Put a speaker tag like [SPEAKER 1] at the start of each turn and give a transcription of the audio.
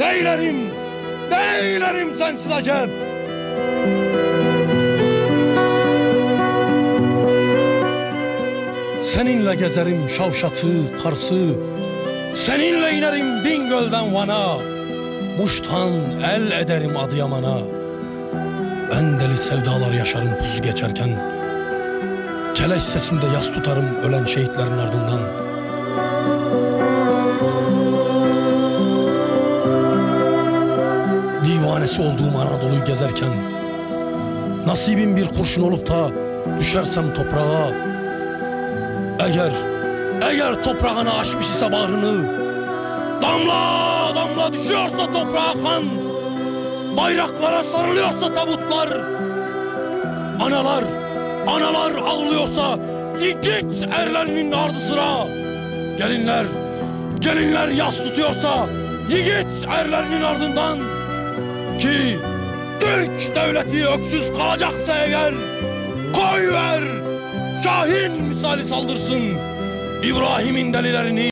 [SPEAKER 1] Neylerim, neylerim sensiz acep Seninle gezerim Şavşat'ı, Kars'ı Seninle inerim Bingöl'den Van'a. Muş'tan el ederim Adıyaman'a. Ben deli sevdalar yaşarım pusu geçerken. Keleş sesinde yas tutarım ölen şehitlerin ardından Divanesi olduğum Anadolu'yu gezerken Nasibim bir kurşun olup da düşersem toprağa Eğer, eğer toprağını aşmış ise bağrını Damla damla düşüyorsa toprağa kan Bayraklara sarılıyorsa tabutlar Analar, analar ağlıyorsa Yiğit erlerinin ardı sıra Gelinler, gelinler yas tutuyorsa Yiğit erlerinin ardından Ki Türk devleti öksüz kalacaksa eğer Koy ver Şahin misali saldırsın İbrahim'in delilerini